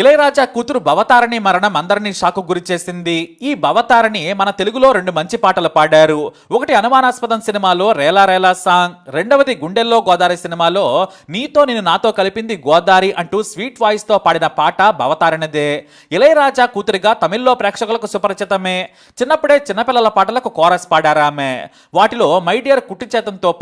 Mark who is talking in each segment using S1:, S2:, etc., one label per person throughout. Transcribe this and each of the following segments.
S1: ఇళయరాజా కూతురు భవతారణి మరణం అందరినీ షాకు గురి చేసింది. ఈ భవతారణి మన తెలుగులో రెండు మంచి పాటలు పాడారు. ఒకటి అనుమానాస్పదం సినిమాలో రేలా రేలా సాంగ్ రెండవది గుండెల్లో గోదావరి సినిమాలో నీతో నేను నాతో కలిపింది గోదారి అంటూ స్వీట్ వాయిస్తో పాడిన పాట భవతారణిదే. ఇళయరాజా కూతురిగా తమిళ్ళో ప్రేక్షకులకు సుపరిచితమే. చిన్నప్పుడే చిన్నపిల్లల పాటలకు కోరస్ పాడారామె వాటిలో మై డియర్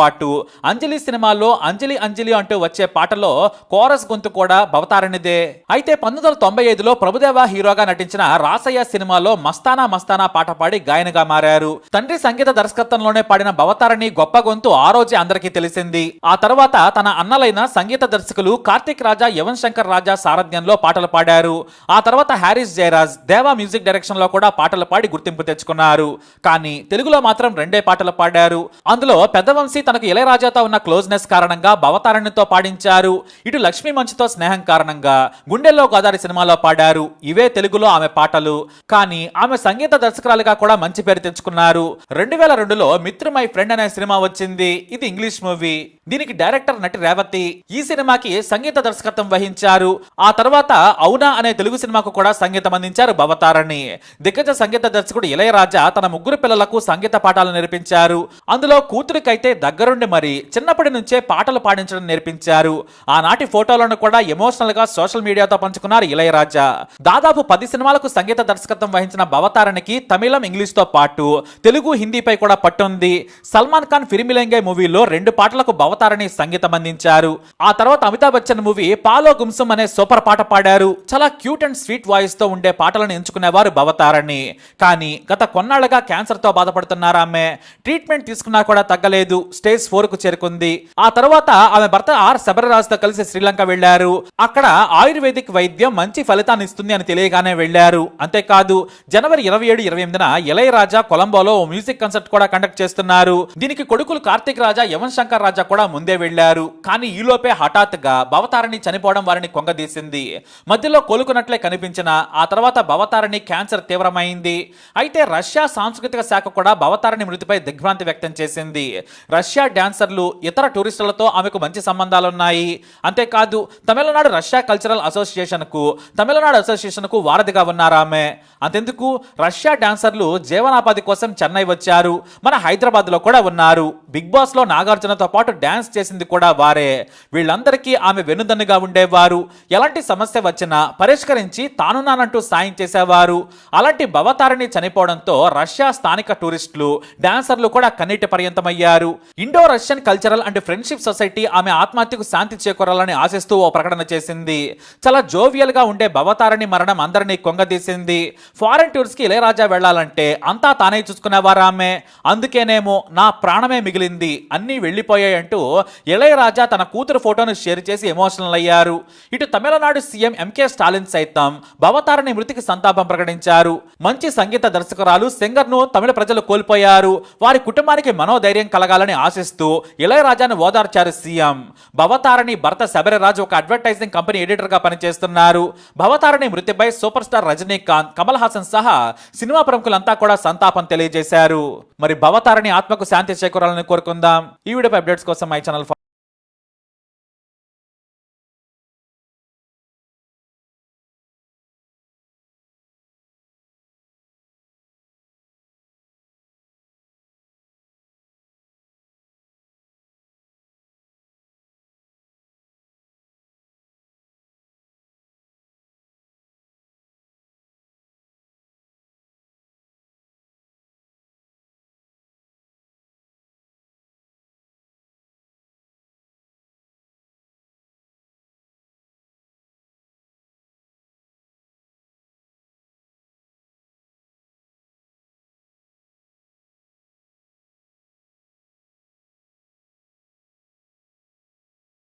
S1: పాటు అంజలి సినిమాలో అంజలి అంజలి అంటూ వచ్చే పాటలో కోరస్ గొంతు కూడా భవతారణిదే. అయితే పంతొమ్మిది వందల తొంభై ఐదులో ప్రభుదేవ హీరోగా నటించిన రాసయ్య సినిమాలో మస్తానా మస్తానా పాట పాడి గాయనగా మారారు. తండ్రి సంగీత దర్శకత్వంలోనే పాడిన భవతారణి గొప్ప గొంతు ఆ రోజే అందరికీ తెలిసింది. ఆ తర్వాత తన అన్నలైన సంగీత దర్శకులు కార్తిక్ రాజా యవన్ శంకర్ రాజా సారథ్యంలో పాటలు పాడారు. ఆ తర్వాత హ్యారిస్ జయరాజ్ దేవా మ్యూజిక్ డైరెక్షన్లో కూడా పాటలు పాడి గుర్తింపు తెచ్చుకున్నారు. కానీ తెలుగులో మాత్రం రెండే పాటలు పాడారు. అందులో పెద్దవంశీ తనకు ఇళయరాజాతో ఉన్న క్లోజ్నెస్ కారణంగా భవతారణితో పాడించారు. ఇటు లక్ష్మీ మంచుతో స్నేహం కారణంగా గుండెల్లో గోదావరి సినిమాలో పాడారు. ఇవే తెలుగులో ఆమె పాటలు. కానీ ఆమె సంగీత దర్శకురాలుగా కూడా మంచి పేరు తెచ్చుకున్నారు. రెండు వేల రెండులో మిత్రు మై ఫ్రెండ్ అనే సినిమా వచ్చింది. ఇది ఇంగ్లీష్ మూవీ. దీనికి డైరెక్టర్ నటి రేవతి. ఈ సినిమాకి సంగీత దర్శకత్వం వహించారు. ఆ తర్వాత అవునా అనే తెలుగు సినిమాకు కూడా సంగీతం అందించారు భవతారణి. దిగ్గజ సంగీత దర్శకుడు ఇళయరాజా తన ముగ్గురు పిల్లలకు సంగీత పాఠాలు నేర్పించారు. అందులో కూతురికైతే దగ్గరుండి మరి చిన్నప్పటి నుంచే పాటలు పాడించడం నేర్పించారు. ఆనాటి ఫోటోలను కూడా ఎమోషనల్గా సోషల్ మీడియాతో పంచుకున్న పంచుకున్నారు ఇళయరాజా. దాదాపు పది సినిమాలకు సంగీత దర్శకత్వం వహించిన భవతారణికి తమిళం ఇంగ్లీష్తో పాటు తెలుగు హిందీపై కూడా పట్టుంది. సల్మాన్ ఖాన్ ఫిరిమిలెంగే మూవీలో రెండు పాటలకు భవతారణి సంగీతం అందించారు. ఆ తర్వాత అమితాబ్ బచ్చన్ మూవీ పాలో గుమ్సం అనే సూపర్ పాట పాడారు. చాలా క్యూట్ అండ్ స్వీట్ వాయిస్తో ఉండే పాటలను ఎంచుకునేవారు భవతారణి. కానీ గత కొన్నాళ్ళుగా క్యాన్సర్తో బాధపడుతున్నారు ఆమె? ట్రీట్మెంట్ తీసుకున్నా కూడా తగ్గలేదు. స్టేజ్ ఫోర్కు చేరుకుంది. ఆ తర్వాత ఆమె భర్త ఆర్ శబరరాజ్తో కలిసి శ్రీలంక వెళ్ళారు అక్కడ ఆయుర్వేదిక్ వైద్యం మంచి ఫలితాన్ని ఇస్తుంది అని తెలియగానే వెళ్ళారు అంతేకాదు జనవరి ఇరవై ఏడు ఇరవై ఎనిమిదిన ఇళయరాజా కొలంబోలో మ్యూజిక్ కన్సర్ట్ కూడా కండక్ట్ చేస్తున్నారు. దీనికి కొడుకులు కార్తీక్ రాజా యవన్ శంకర్ రాజా కూడా ముందే వెళ్ళారు కానీ ఈలోపే హఠాత్తుగా భవతారణి చనిపోవడం వారిని కొంగదీసింది. మధ్యలో కోలుకున్నట్లే కనిపించిన ఆ తర్వాత భవతారణి క్యాన్సర్ తీవ్రమైంది. అయితే రష్యా సాంస్కృతిక శాఖ కూడా భవతారణి మృతిపై దిగ్భ్రాంతి వ్యక్తం చేసింది. రష్యా డాన్సర్లు ఇతర టూరిస్టులతో ఆమెకు మంచి సంబంధాలున్నాయి. అంతేకాదు తమిళనాడు రష్యా కల్చరల్ అసోసియేషన్ కు తమిళనాడు అసోసియేషన్కు వారధిగా ఉన్నారామె అంతెందుకు? రష్యా డాన్సర్లు జీవనాపాధి కోసం చెన్నై వచ్చారు. మన హైదరాబాద్లో కూడా ఉన్నారు. బిగ్ బాస్లో నాగార్జునతో పాటు డాన్స్ చేసింది కూడా వారే. వీళ్ళందరికీ ఆమె వెన్నుదన్నుగా ఉండేవారు. ఎలాంటి సమస్య వచ్చినా పరిష్కరించి తానున్నానంటూ సాయం చేసేవారు. అలాంటి భవతారిణి చనిపోవడంతో రష్యా స్థానిక టూరిస్టులు డాన్సర్లు కూడా కన్నీటి పర్యంతమయ్యారు. Indo Russian cultural and friendship society ఆమె ఆత్మహత్యకు శాంతి చేకూరాలని ఆశిస్తూ ఓ ప్రకటన చేసింది. చాలా జోవియల్గా ఉండే భవతారిణి మరణం అందరినీ కొంగదీసింది. ఫారెన్ టూర్స్కి ఇళయరాజా వెళ్ళాలంటే అంతా తానే చూసుకునేవారు ఆమె అందుకేనేమో నా ప్రాణమే మిగిలింది అన్నీ వెళ్ళిపోయాయంటూ ఇళయరాజా తన కూతురు ఫోటోను షేర్ చేసి ఎమోషనల్ అయ్యారు. ఇటు తమిళనాడు సీఎం ఎంకే స్టాలిన్ సైతం భవతారిణి మృతికి సంతాపం ప్రకటించారు. మంచి సంగీత దర్శకురాలు సింగర్ను తమిళ ప్రజలు కోల్పోయారు. వారి కుటుంబానికి మనోధైర్యం కలగాలని ఆశిస్తూ ఇళయరాజాను ఓదార్చారు సీఎం. భవతారని భర్త శబరిరాజు ఒక అడ్వర్టైజింగ్ కంపెనీ ఎడిటర్గా పనిచేస్తున్నారు. భవతారని మృతిపై సూపర్ స్టార్ రజనీకాంత్ కమల్ హాసన్ సహా సినిమా ప్రముఖులంతా కూడా సంతాపం తెలియజేశారు. మరి భవతారని ఆత్మకు శాంతి చేకూరాలని కోరుకుందాం. ఈ వీడియో అప్డేట్స్ కోసం మై ఛానల్